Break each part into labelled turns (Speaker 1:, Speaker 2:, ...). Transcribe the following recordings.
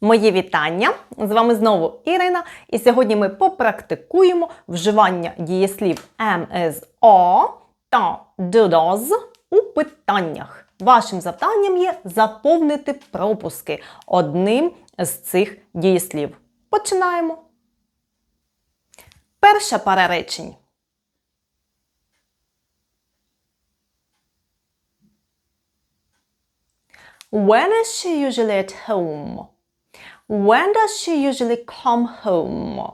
Speaker 1: Мої вітання! З вами знову Ірина, і сьогодні ми попрактикуємо вживання дієслів MSO та does у питаннях. Вашим завданням є заповнити пропуски одним з цих дієслів. Починаємо. Перша пара речень. When is she usually at home? When does she usually come home?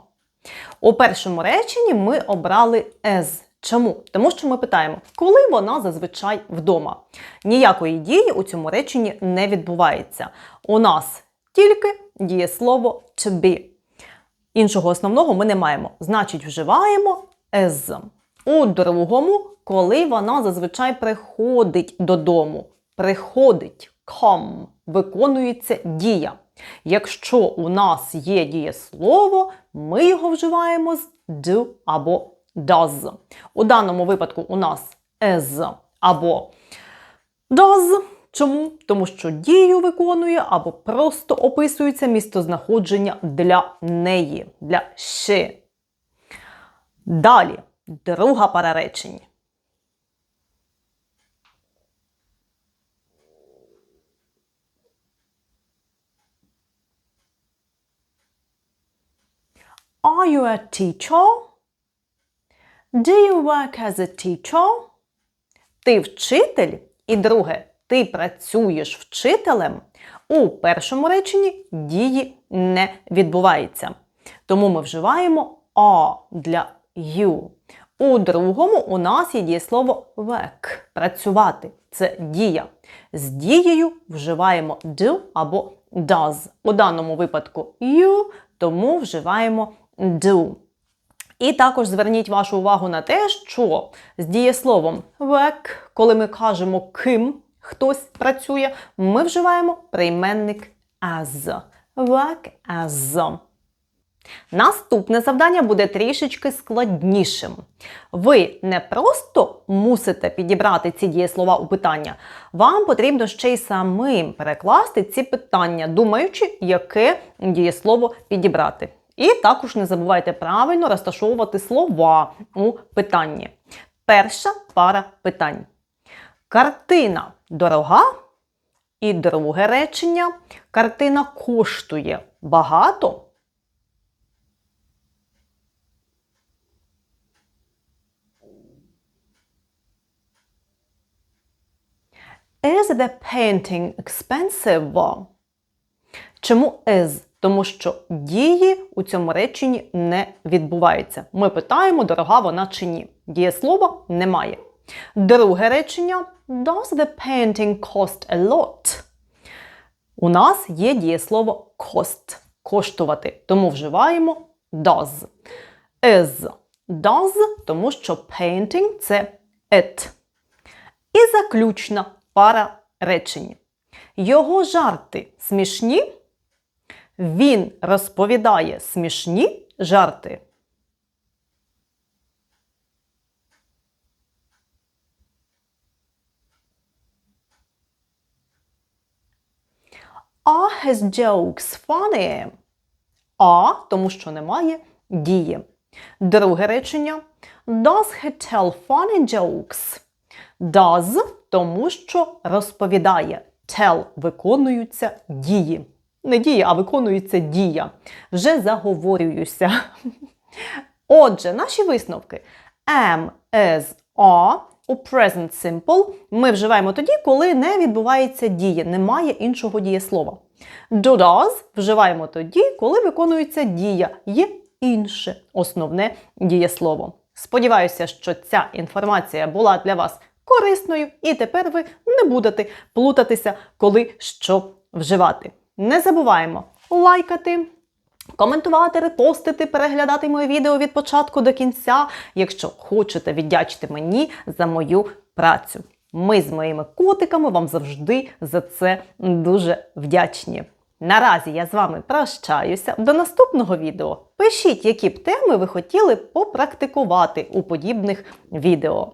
Speaker 1: У першому реченні ми обрали as. Чому? Тому що ми питаємо, коли вона зазвичай вдома. Ніякої дії у цьому реченні не відбувається. У нас тільки дієслово to be. Іншого основного ми не маємо. Значить, вживаємо as. У другому, коли вона зазвичай приходить додому. Приходить come, виконується дія. Якщо у нас є дієслово, ми його вживаємо з do або does. У даному випадку у нас as або does. Чому? Тому що дію виконує або просто описується містознаходження для неї, для she. Далі, друга пара речень. Are you a teacher? Do you work as a teacher? Ти вчитель? І друге, ти працюєш вчителем? У першому реченні дії не відбувається. Тому ми вживаємо are для you. У другому у нас є дієслово work працювати. Це дія. З дією вживаємо do або does. У даному випадку you, тому вживаємо do. І також зверніть вашу увагу на те, що з дієсловом work, коли ми кажемо ким хтось працює, ми вживаємо прийменник as. Work as. Наступне завдання буде трішечки складнішим. Ви не просто мусите підібрати ці дієслова у питання, вам потрібно ще й самим перекласти ці питання, думаючи, яке дієслово підібрати. І також не забувайте правильно розташовувати слова у питанні. Перша пара питань. Картина дорога. І друге речення. Картина коштує багато. Is the painting expensive? Чому is? Тому що дії у цьому реченні не відбуваються. Ми питаємо, дорога вона чи ні. Дієслова немає. Друге речення Does the painting cost a lot? У нас є дієслово cost коштувати, тому вживаємо does. Is does, тому що painting це it. І заключна пара речень. Його жарти смішні. Він розповідає смішні жарти. Are his jokes funny? А, тому що немає дії. Друге речення. Does he tell funny jokes? Does, тому що розповідає. Tell виконуються дії. Не дія, а виконується дія. Вже заговорююся. Отже, наші висновки. Am, as, are у present simple ми вживаємо тоді, коли не відбувається дія, немає іншого дієслова. Do does вживаємо тоді, коли виконується дія, є інше основне дієслово. Сподіваюся, що ця інформація була для вас корисною, і тепер ви не будете плутатися, коли що вживати. Не забуваємо лайкати, коментувати, репостити, переглядати моє відео від початку до кінця, якщо хочете віддячити мені за мою працю. Ми з моїми котиками вам завжди за це дуже вдячні. Наразі я з вами прощаюся. До наступного відео. Пишіть, які б теми ви хотіли попрактикувати у подібних відео.